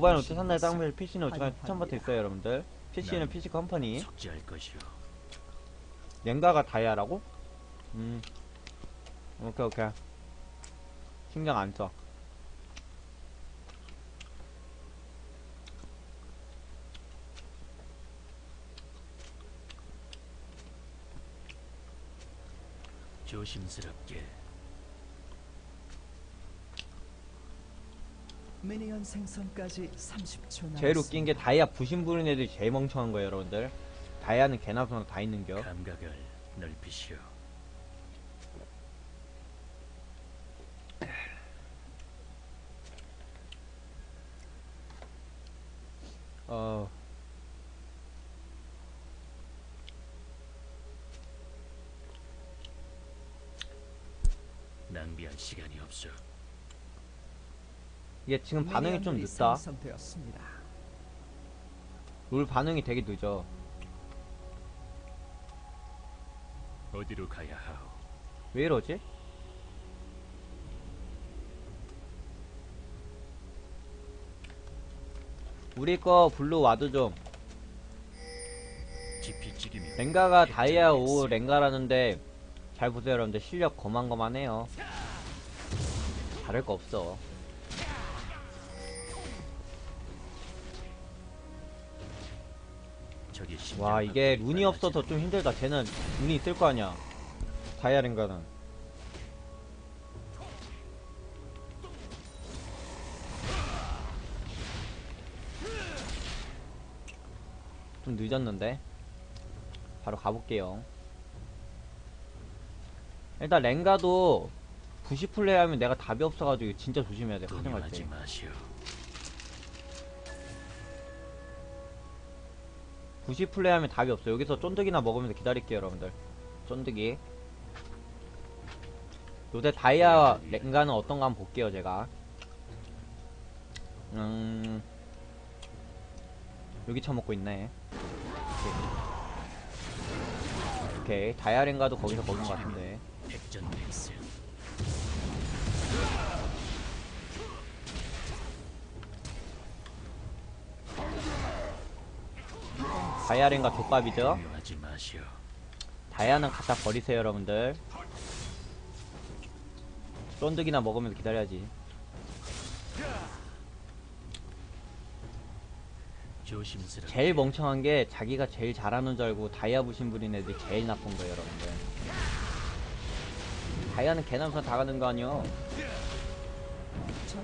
모바일 노트 산나의 쌍bil PC는 우측에 추천버튼 있어요 여러분들. PC는 PC 컴퍼니. 속죄할 것이오. 랭가가 다이아라고? 음. 오케이 오케이. 신경 안써. 조심스럽게 미니언 생성까지 30초 남았습니다. 제일 웃긴 게 다이아 부심 부린 애들이 제일 멍청한 거예요 여러분들 다이아는 개나 소나 다 있는겨 감각을 넓히시오. 어 낭비할 시간이 없어. 이게 지금 반응이 좀 늦다. 룰 반응이 되게 늦어. 어디로 가야 하오? 왜 이러지? 우리 거 블루 와드 좀. 랭가가 다이아 5 랭가라는데 잘 보세요 여러분들. 실력 거만거만해요. 다를 거 없어 와 이게 룬이 없어서 좀 힘들다. 쟤는 룬이 있을 거 아니야. 다이아 랭가는. 좀 늦었는데? 바로 가볼게요. 일단 랭가도 부시 플레이하면 내가 답이 없어가지고 진짜 조심해야 돼. 동요하지 때 마시오. 부시 플레이하면 답이 없어 여기서 쫀득이나 먹으면서 기다릴게요 여러분들. 쫀득이. 요새 다이아 랭가는 어떤가 한번 볼게요 제가. 음. 여기 처먹고 있네. 오케이, 오케이. 다이아 랭가도 거기서 먹은 것 같은데 다이아 랭가 족밥이죠? 마시오. 다이아는 갖다 버리세요 여러분들. 쫀득이나 먹으면서 기다려야지. 제일 멍청한 게 자기가 제일 잘하는 줄 알고 다이아 부신 부린 애들이 제일 나쁜 거예요 여러분들. 다이아는 개남선 다 가는 거 아니요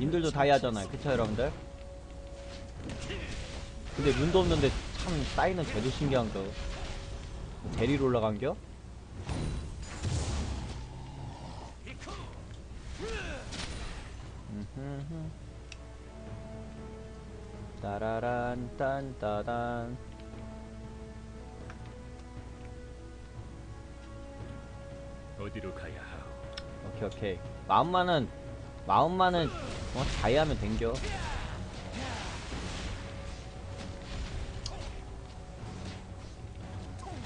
님들도 다이아잖아요. 그쵸 여러분들? 근데 눈도 없는데 참 사이는 제도 신기한 거 데리러 올라간겨? 음흠흠. 따라란 딴따단 어디로 가야 하오? 오케이 오케이 마음만은 마음만은 어, 다이아면 댕겨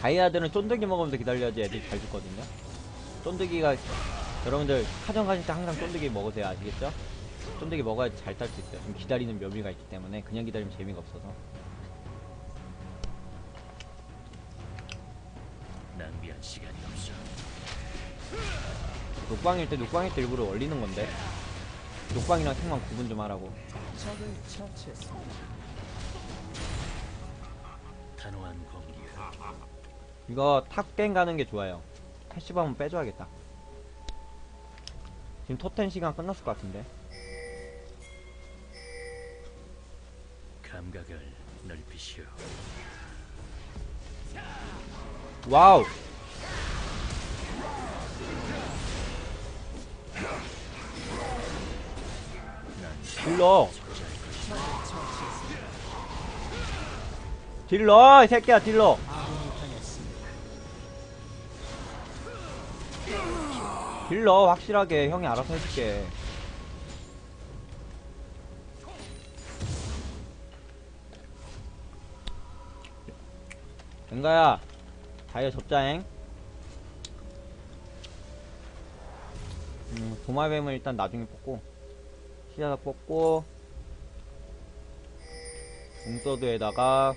다이아들은 쫀득이 먹으면서 기다려야지 애들이 잘 죽거든요 쫀득이가 여러분들 카정 가실 때 항상 쫀득이 먹으세요 아시겠죠? 쫀득이 먹어야지 잘딸수 있어요 좀 기다리는 묘미가 있기 때문에 그냥 기다리면 재미가 없어서 낭비할 시간이 없어. 녹방일 때 녹방일 때 일부러 얼리는 건데 녹방이랑 생방 구분 좀 하라고 적을 처치했습니다. 단호한 공기. 이거 탑갱 가는 게 좋아요. 패시브 한번 빼줘야겠다. 지금 톱10 시간 끝났을 것 같은데. 감각을 넓히시오. 와우! 난 딜러! 딜러! 이 새끼야, 딜러! 딜러, 확실하게 형이 알아서 해줄게. 랭가야, 다이어 접자행. 음, 도마뱀을 일단 나중에 뽑고, 시야다 뽑고, 웅서드에다가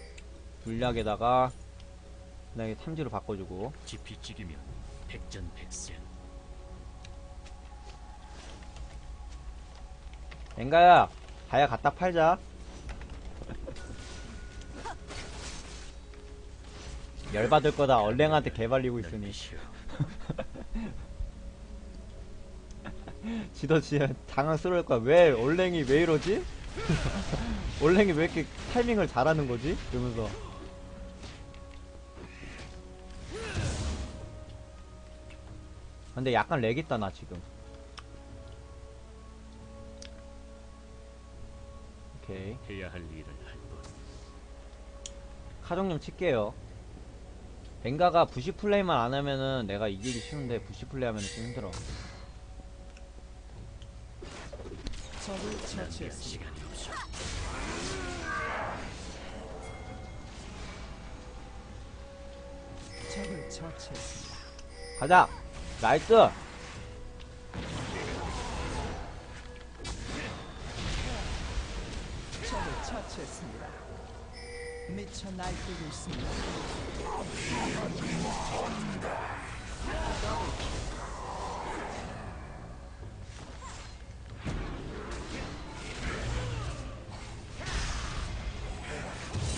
물약에다가 그다음에 탐지로 바꿔주고 지피 찍이면 백전백승. 랭가야 다야 갖다 팔자 열받을 거다 얼랭한테 개발리고 있으니. 지도 진짜 당황스러울 거야 왜 얼랭이 왜 이러지? 얼랭이 왜 이렇게 타이밍을 잘하는 거지? 이러면서 근데 약간 렉 있다 나 지금 오케이 해야 할 일을 할 뿐. 카정 좀 칠게요. 벵가가 부시 플레이만 안 하면은 내가 이기기 쉬운데 부시 플레이 하면은 좀 힘들어. 적을 처치했습니다. 시간이 없어. 적을 처치했습니다. 가자! 나이스! 처치했습니다. 미쳐 날뛰고 있습니다.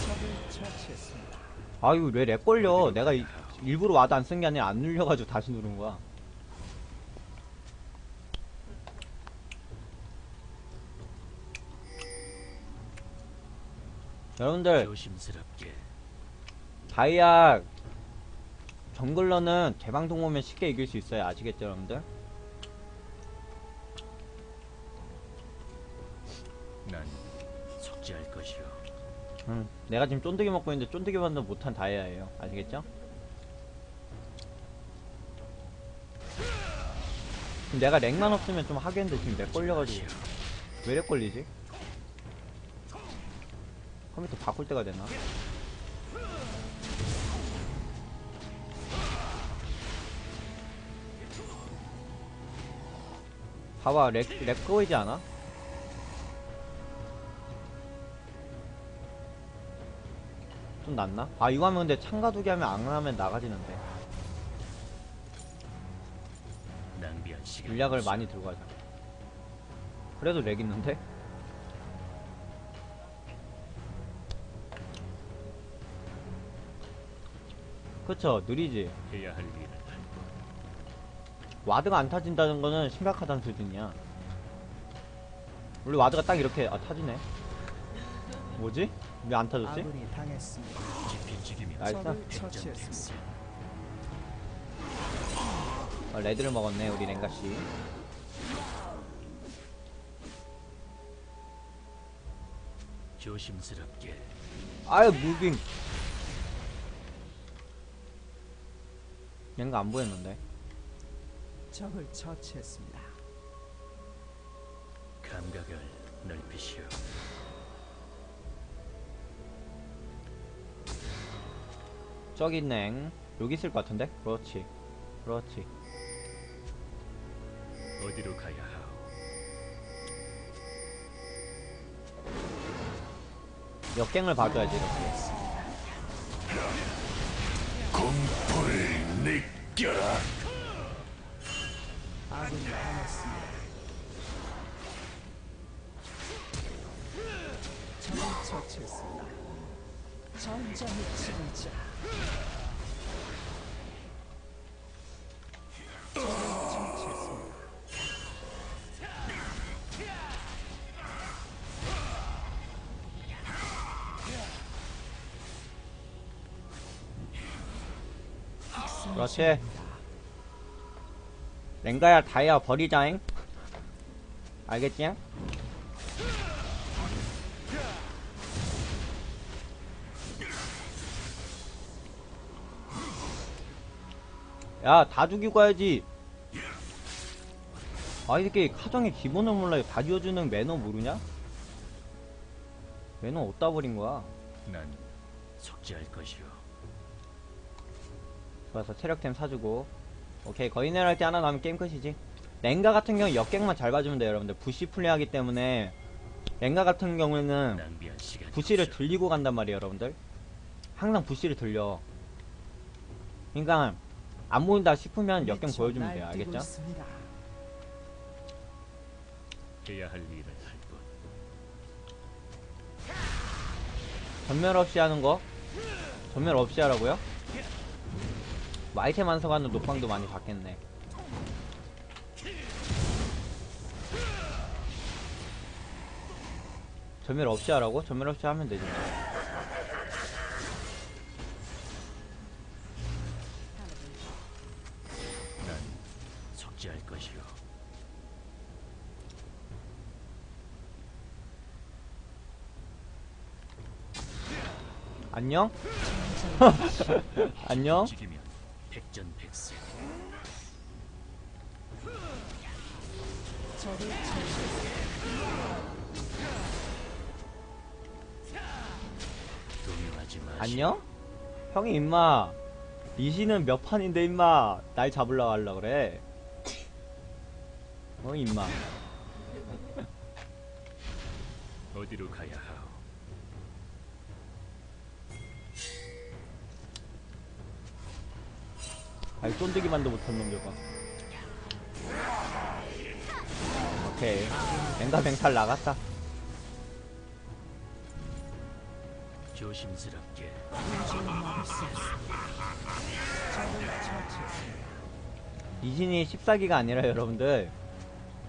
적을 처치했습니다. 아유, 왜 렉 걸려? 내가 이- 일부러 와드 안 쓴 게 아니라 안 눌려가지고 다시 누른 거야. 여러분들, 조심스럽게. 다이아 정글러는 개방동 오면 쉽게 이길 수 있어요. 아시겠죠, 여러분들? 난 속지할 것이오. 음, 내가 지금 쫀득이 먹고 있는데 쫀득이 만도 못한 다이아예요. 아시겠죠? 내가 렉만 없으면 좀 하겠는데 지금 렉 걸려가지고 왜 렉 걸리지? 컴퓨터 바꿀 때가 되나? 봐봐 렉, 렉 꺼이지 않아? 좀 낫나? 아 이거 하면 근데 창가두기 하면 안 하면 나가지는데 물약을. 많이 들고 가자 그래도 렉 있는데? 그쵸 느리지 해야 할 일을 뿐. 와드가 안 타진다는 거는 심각하다는 수준이야 원래 와드가 딱 이렇게 아 타지네 뭐지? 왜 안 타졌지? 아군이 당했습니다. 나이스. 적을 처치했습니다. 백전백승. 아, 레드를 먹었네 우리 랭가씨 조심스럽게. 아유 무빙 랭가 안 보였는데 적을 처치했습니다. 감각을 넓히시오. 저기 있네 여기 있을 것 같은데? 그렇지 그렇지 어디로 가야 하오? 역갱을 봐줘야지 이렇게 아군이 당했습니다. 적을 처치했습니다. 전장의 지휘자. 그렇지 랭가야 다이아 버리자잉 알겠지? 야 다 죽이고 가야지 아 이렇게 카정의 기본을 몰라요 다 지워주는 매너 모르냐? 매너 어디다 버린 거야 난 속지할 것이오. 좋아서 체력템 사주고 오케이 거인을 할 때 하나 나오면 게임 끝이지 랭가 같은 경우 역갱만 잘 봐주면 돼요 여러분들 부시 플레이하기 때문에 랭가 같은 경우에는 부시를. 들리고 간단 말이에요, 여러분들. 항상 부시를 들려. 그러니까 안 보인다 싶으면 역경 보여주면 돼요, 알겠죠? 있습니다. 해야 할 일을 할 뿐. 전멸 없이 하는 거 전멸 없이 하라고요? 뭐 아이템 완성하는 노방도 많이 받겠네 전멸 없이 하라고? 전멸 없이 하면 되지 뭐. 난 속죄할. 안녕? 안녕? 백전백승. 적을. 동요하지 마. 안녕? 형이 임마 리시는 몇 판인데 임마 날 잡으려고 하려 그래 어 임마 어디로 가야 하오? 아니 쫀득이만도 못한 놈 저거 오케이. 랭가 맹탈 나갔다. 조심스럽게. 리신이 14기가 아니라 여러분들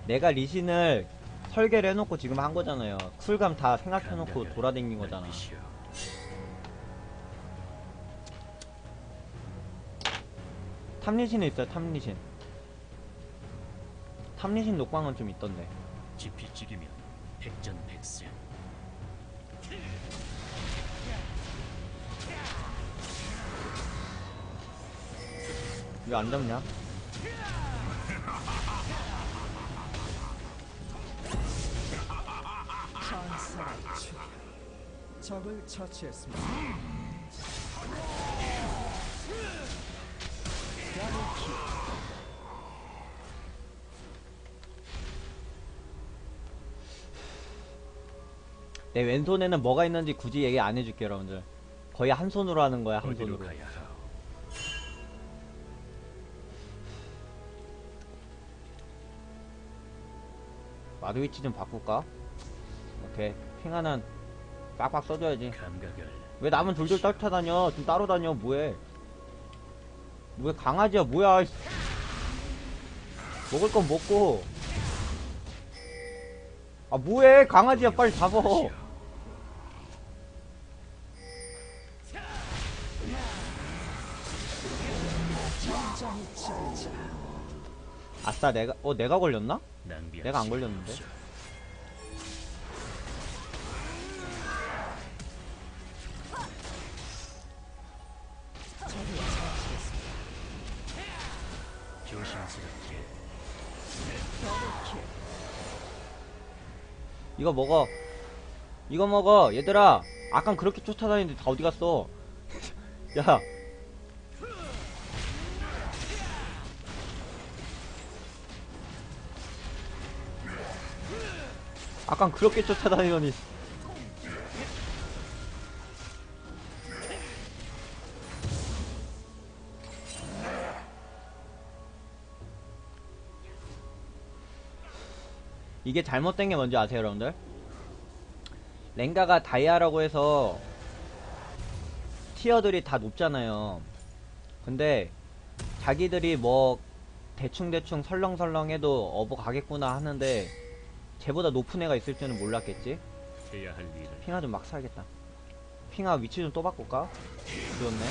내가 리신을 설계를 해놓고 지금 한 거잖아요. 쿨감 다 생각해놓고 돌아다닌 거잖아 탐리신은 있어요 탐리신 탐리신 녹광은 좀 있던데 깊이 찍이면 백전백승. 왜안 잡냐? 적을 처치했습니다. 내 왼손에는 뭐가 있는지 굳이 얘기 안 해줄게 여러분들. 거의 한 손으로 하는 거야 한 손으로? 마드 위치 좀 바꿀까? 오케이. 핑 하나는 빡빡 써줘야지. 왜 남은 둘둘 넓히시오. 쫓아다녀? 좀 따로 다녀 뭐해? 왜 강아지야 뭐야. 먹을 건 먹고. 아 뭐해? 강아지야 빨리 잡어 아싸 내가 어 내가 걸렸나? 내가 안 걸렸는데? 이거 먹어. 이거 먹어. 얘들아 아깐 그렇게 쫓아다니는데 다 어디 갔어? 야 아깐 그렇게 쫓아다니더니 이게 잘못된 게 뭔지 아세요 여러분들? 랭가가 다이아라고 해서 티어들이 다 높잖아요. 근데 자기들이 뭐 대충대충 설렁설렁 해도 어버 가겠구나 하는데 쟤보다 높은 애가 있을 줄은 몰랐겠지? 해야 할 일을 핑하 좀막 사야겠다. 핑하 위치 좀 또 바꿀까? 좋네.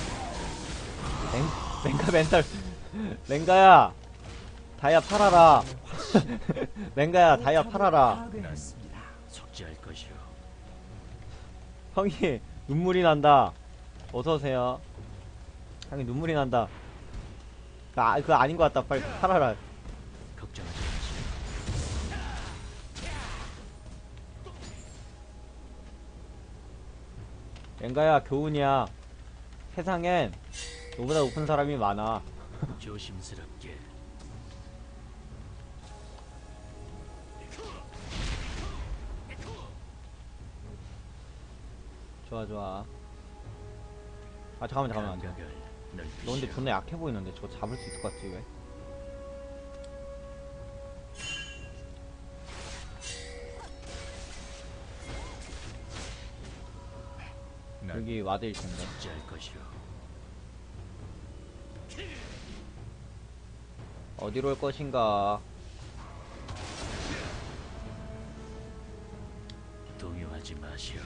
랭, 랭가 멘탈. 랭가야! 다이아 팔아라. 랭가야, 다이아 팔아라. 파괴했습니다. 속죄할 것이오. 형이 눈물이 난다. 어서 오세요. 형이 눈물이 난다. 나 그거 아닌 것 같다. 빨리 팔아라. 걱정하지 엥가야 교훈이야. 세상엔 너보다 높은 사람이 많아. 조심스럽게. 좋아 좋아. 아 잠깐만 잠깐만. 안돼 너 근데 존나 약해 보이는데 저거 잡을 수 있을 것 같지 왜? 여기 와드일 텐데. 어디로 올 것인가 동요하지 마시오.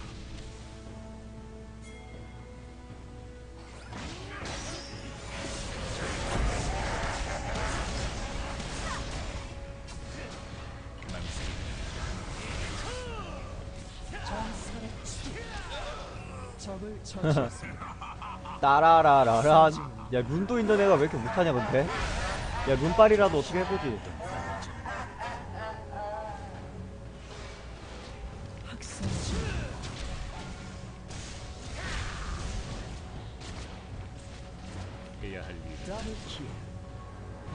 따라라라란 야 룬도 있는 애가 왜 이렇게 못하냐 근데? 야 룬빨이라도 어떻게 해보지?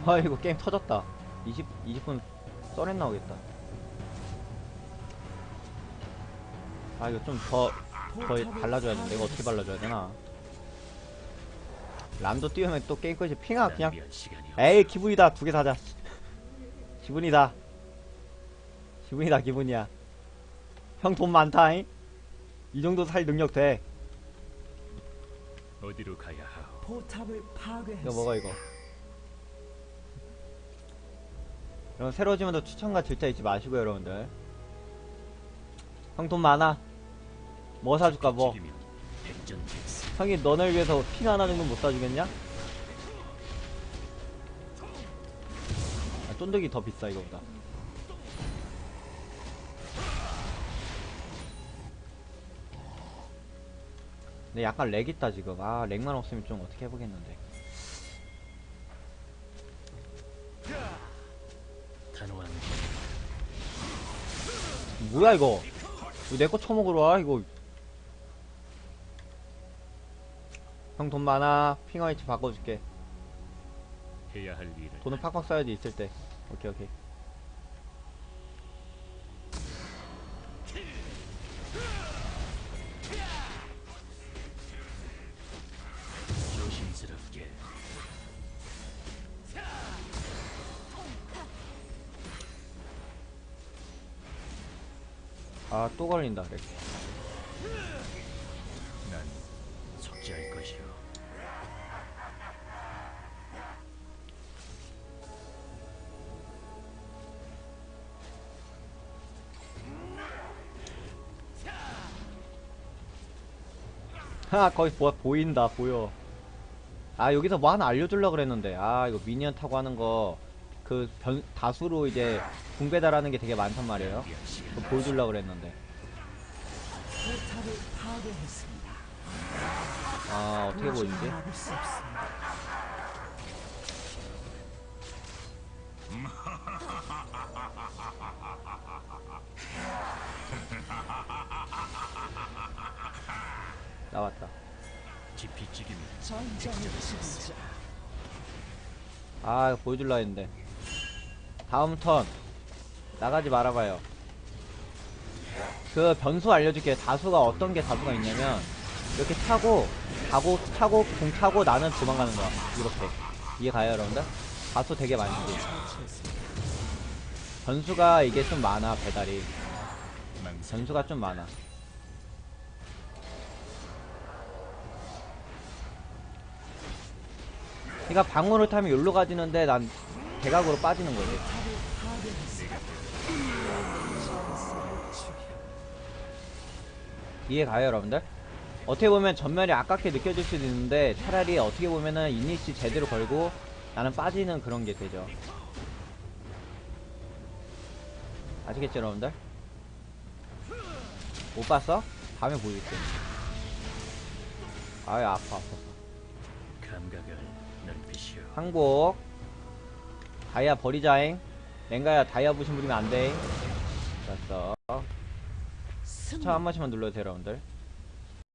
아 이거 게임 터졌다. 20, 20분 썰엔 나오겠다. 아 이거 좀더 더 발라줘야 돼 내가 어떻게 발라줘야 되나? 람도 띄우면 또 게임 끝이 핑아 그냥 에이 기분이다. 두 개 사자. 기분이다. 기분이다 기분이야. 형 돈 많다잉? 이 정도 살 능력 돼. 없- 어디로 가야 하오? 포탑을 파괴했습니다. 이거 먹어 이거. 여러분 새로워지면서 추천과 질자 잊지 마시고요 여러분들. 형 돈 많아 뭐 사줄까 뭐. 형이 너를 위해서 핑 하나 정도 못 사주겠냐? 아, 쫀득이 더 비싸 이거보다. 근데 약간 렉 있다 지금. 아 렉만 없으면 좀 어떻게 해보겠는데. 뭐야 이거 내거 처먹으러 와 이거 형 돈 많아. 핑화이치 바꿔줄게. 해야 할 일을. 돈은 팍팍 써야지 있을 때. 오케이 오케이. 조심스럽게. 아 또 걸린다 렉난 하 거기 보, 보인다 보여. 아 여기서 뭐 하나 알려주려고 그랬는데. 아 이거 미니언 타고 하는 거. 그 변 다수로 이제 붕배달하는 게 되게 많단 말이에요. 보여주려고 그랬는데. 파괴했습니다. 아 어떻게 보이지? 전장의 아 보여줄라 했는데. 다음 턴. 나가지 말아봐요. 그 변수 알려줄게 다수가 어떤 게 다수가 있냐면 이렇게 차고 가고 차고 공 차고 나는 도망가는 거야. 이렇게. 이해 가요 여러분들? 다수 되게 많지 처치했습니다. 변수가 이게 좀 많아 배달이. 변수가 좀 많아 그러니까 방울을 타면 여기로 가지는데 난 대각으로 빠지는 거지 포탑을 파괴했습니다. 전설의 주현 이해 가요 여러분들? 어떻게 보면 전멸이 아깝게 느껴질 수도 있는데 차라리 어떻게 보면은 이니시 제대로 걸고 나는 빠지는 그런 게 되죠 아시겠죠 여러분들? 못 봤어? 다음에 보여줄게 아유 아파 아파 감각을 넓히시오. 항복. 다이아 버리자잉. 랭가야 다이아 부심 부리면 안돼. 됐어. 승리 차한 번씩만 눌러주세요 여러분들